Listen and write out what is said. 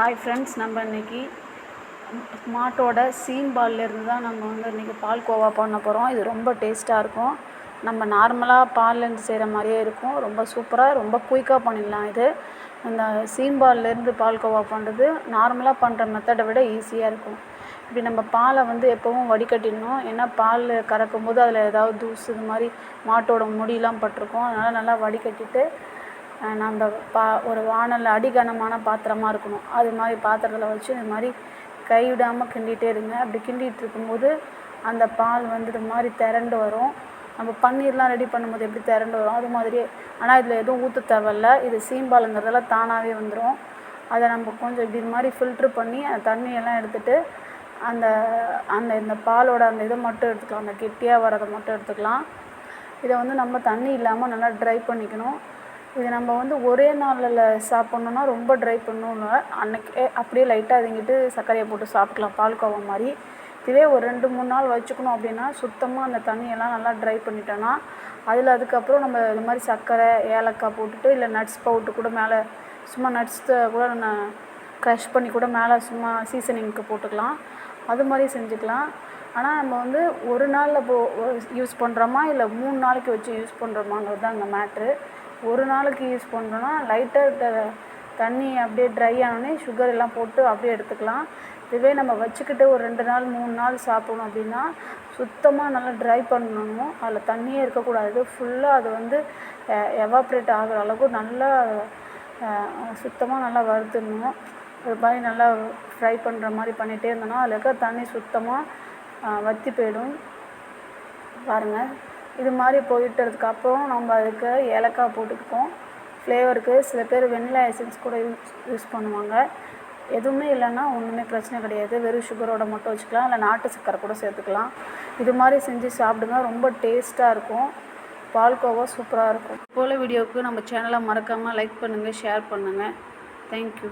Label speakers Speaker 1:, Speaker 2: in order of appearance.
Speaker 1: Hi friends நம்ம இன்றைக்கி மாட்டோட சீம் பால்லேருந்து தான் நம்ம வந்து இன்றைக்கி பால்கோவா பண்ண போகிறோம் இது ரொம்ப டேஸ்ட்டாக இருக்கும். நம்ம நார்மலாக பால்லேருந்து செய்கிற மாதிரியே இருக்கும். ரொம்ப சூப்பராக ரொம்ப குயிக்காக பண்ணிடலாம் இது. இந்த பால் கோவா பண்ணுறது நார்மலாக பண்ணுற மெத்தடை விட ஈஸியாக இருக்கும். இப்படி நம்ம பாலை வந்து எப்போவும் வடிகட்டிடணும். ஏன்னா பால் கறக்கும் போது அதில் ஏதாவது தூசு இது மாதிரி மாட்டோட முடியெலாம் பட்டிருக்கும். அதனால் நல்லா வடிகட்டிட்டு நம்ம பா ஒரு வாணல் அடிகனமான பாத்திரமாக இருக்கணும். அது மாதிரி பாத்திரத்தில் வச்சு இது மாதிரி கைவிடாமல் கிண்டிகிட்டே இருங்க. அப்படி கிண்டிகிட்டு இருக்கும்போது அந்த பால் வந்து இது மாதிரி திரண்டு வரும். நம்ம பன்னீர்லாம் ரெடி பண்ணும்போது எப்படி திரண்டு வரும்? அது மாதிரியே. ஆனால் இதில் எதுவும் ஊற்ற தேவையில்ல. இது சீம்பாலுங்கிறதால தானாகவே வந்துடும் அதை நம்ம கொஞ்சம் இப்படி இது மாதிரி ஃபில்ட்ரு பண்ணி அந்த தண்ணியெல்லாம் எடுத்துகிட்டு அந்த அந்த இந்த பாலோட அந்த இதை மட்டும் எடுத்துக்கலாம். அந்த கெட்டியாக வரதை மட்டும் எடுத்துக்கலாம். இதை வந்து நம்ம தண்ணி இல்லாமல் நல்லா ட்ரை பண்ணிக்கணும். இது நம்ம வந்து ஒரே நாளில் சாப்பிட்ணுன்னா ரொம்ப ட்ரை பண்ணணும். அன்றைக்கே அன்னைக்கே அப்படியே லைட்டாக அதுங்கிட்டு சர்க்கரையை போட்டு சாப்பிட்லாம் பால்கோவா மாதிரி. இதுவே ஒரு ரெண்டு மூணு நாள் வச்சுக்கணும் அப்படின்னா சுத்தமாக அந்த தண்ணியெல்லாம் நல்லா ட்ரை பண்ணிட்டோன்னா அதில் அதுக்கப்புறம் நம்ம இது மாதிரி சர்க்கரை ஏலக்காய் போட்டுட்டு இல்லை நட்ஸ் பவுட்ரு கூட மேலே சும்மா நட்ஸை கூட நான் க்ரஷ் பண்ணி கூட மேலே சும்மா சீசனிங்க்கு போட்டுக்கலாம். அது மாதிரி செஞ்சுக்கலாம். ஆனால் நம்ம வந்து ஒரு நாளில் போ யூஸ் பண்ணுறோமா இல்லை மூணு நாளைக்கு வச்சு யூஸ் பண்ணுறோமாங்கிறது தான் அந்த மேட்ரு ஒரு நாளைக்கு யூஸ் பண்ணுறோன்னா லைட்டாக தண்ணி அப்படியே ட்ரை ஆனோடனே சுகர் எல்லாம் போட்டு அப்படியே எடுத்துக்கலாம். இதுவே நம்ம வச்சுக்கிட்டு ஒரு ரெண்டு நாள் மூணு நாள் சாப்பிடணும் அப்படின்னா சுத்தமாக நல்லா ட்ரை பண்ணணும். அதில் தண்ணியே இருக்கக்கூடாது. ஃபுல்லாக அது வந்து எவாப்ரேட் ஆகிற அளவுக்கு நல்லா சுத்தமாக நல்லா வறுத்துடணும். ஒரு மாதிரி நல்லா ஃப்ரை பண்ணுற மாதிரி பண்ணிகிட்டே இருந்தோன்னா அதில் இருக்க தண்ணி சுத்தமாக வற்றி போயிடும். பாருங்கள் இது மாதிரி போயிட்டதுக்கப்புறம் நம்ம அதுக்கு ஏலக்காய் போட்டுக்குவோம் ஃப்ளேவருக்கு சில பேர் வெண்ணிலா எசன்ஸ் கூட யூஸ் யூஸ் பண்ணுவாங்க. எதுவுமே இல்லைன்னா ஒன்றுமே பிரச்சனை கிடையாது. வெறும் சுகரோட மட்டும் வச்சுக்கலாம். இல்லை நாட்டு சக்கரை கூட சேர்த்துக்கலாம். இது மாதிரி செஞ்சு சாப்பிடுங்க. ரொம்ப டேஸ்ட்டாக இருக்கும். பால்கோவா சூப்பராக இருக்கும். போல் வீடியோவுக்கு நம்ம சேனலை மறக்காமல் லைக் பண்ணுங்கள் ஷேர் பண்ணுங்கள் தேங்க்யூ